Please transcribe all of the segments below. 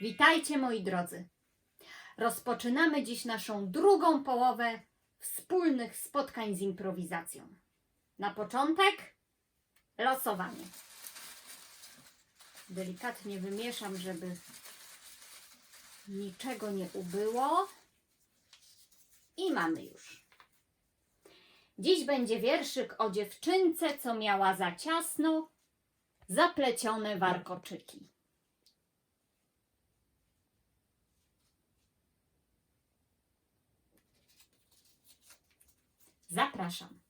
Witajcie moi drodzy. Rozpoczynamy dziś naszą drugą połowę wspólnych spotkań z improwizacją. Na początek losowanie. Delikatnie wymieszam, żeby niczego nie ubyło. I mamy już. Dziś będzie wierszyk o dziewczynce, co miała za ciasno zaplecione warkoczyki. Zapraszam.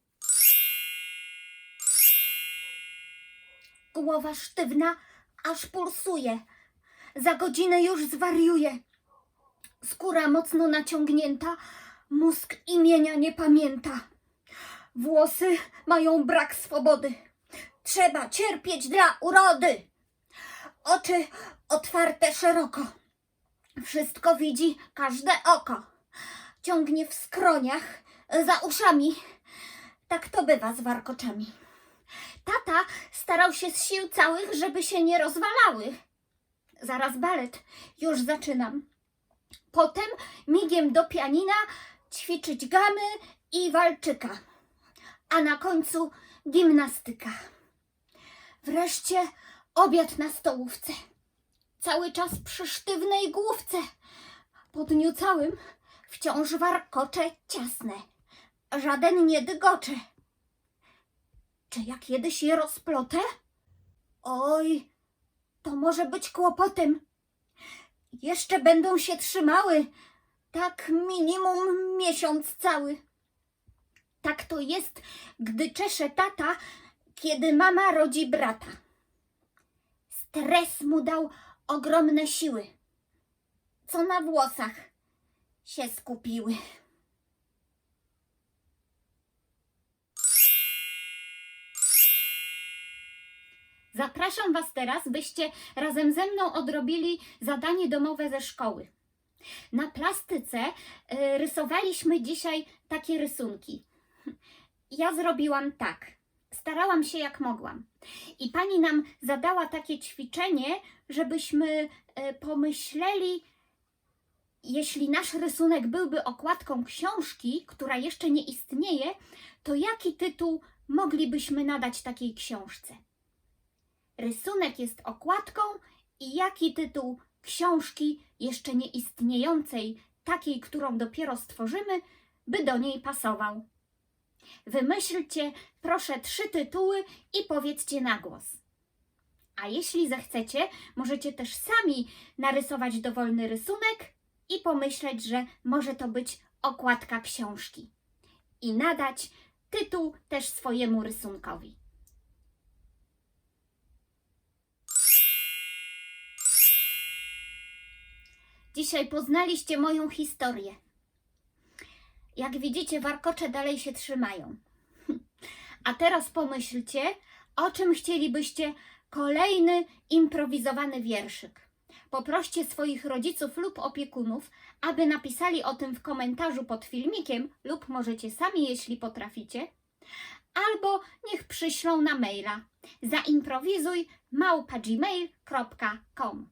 Głowa sztywna, aż pulsuje. Za godzinę już zwariuje. Skóra mocno naciągnięta, mózg imienia nie pamięta. Włosy mają brak swobody. Trzeba cierpieć dla urody. Oczy otwarte szeroko. Wszystko widzi każde oko. Ciągnie w skroniach, za uszami. Tak to bywa z warkoczami. Tata starał się z sił całych, żeby się nie rozwalały. Zaraz balet, już zaczynam. Potem migiem do pianina ćwiczyć gamy i walczyka. A na końcu gimnastyka. Wreszcie obiad na stołówce. Cały czas przy sztywnej główce. Po dniu całym wciąż warkocze ciasne. Żaden nie dygocze. Czy ja kiedyś je rozplotę? Oj, to może być kłopotem. Jeszcze będą się trzymały. Tak minimum miesiąc cały. Tak to jest, gdy czesze tata, kiedy mama rodzi brata. Stres mu dał ogromne siły, co na włosach się skupiły. Zapraszam Was teraz, byście razem ze mną odrobili zadanie domowe ze szkoły. Na plastyce y, rysowaliśmy dzisiaj takie rysunki. Ja zrobiłam tak. Starałam się jak mogłam. I pani nam zadała takie ćwiczenie, żebyśmy y, pomyśleli, jeśli nasz rysunek byłby okładką książki, która jeszcze nie istnieje, to jaki tytuł moglibyśmy nadać takiej książce? Rysunek jest okładką i jaki tytuł książki jeszcze nie istniejącej, takiej, którą dopiero stworzymy, by do niej pasował. Wymyślcie proszę trzy tytuły i powiedzcie na głos. A jeśli zechcecie, możecie też sami narysować dowolny rysunek i pomyśleć, że może to być okładka książki. I nadać tytuł też swojemu rysunkowi. Dzisiaj poznaliście moją historię. Jak widzicie, warkocze dalej się trzymają. A teraz pomyślcie, o czym chcielibyście kolejny improwizowany wierszyk. Poproście swoich rodziców lub opiekunów, aby napisali o tym w komentarzu pod filmikiem, lub możecie sami, jeśli potraficie, albo niech przyślą na maila zaimprowizuj małpa gmail.com.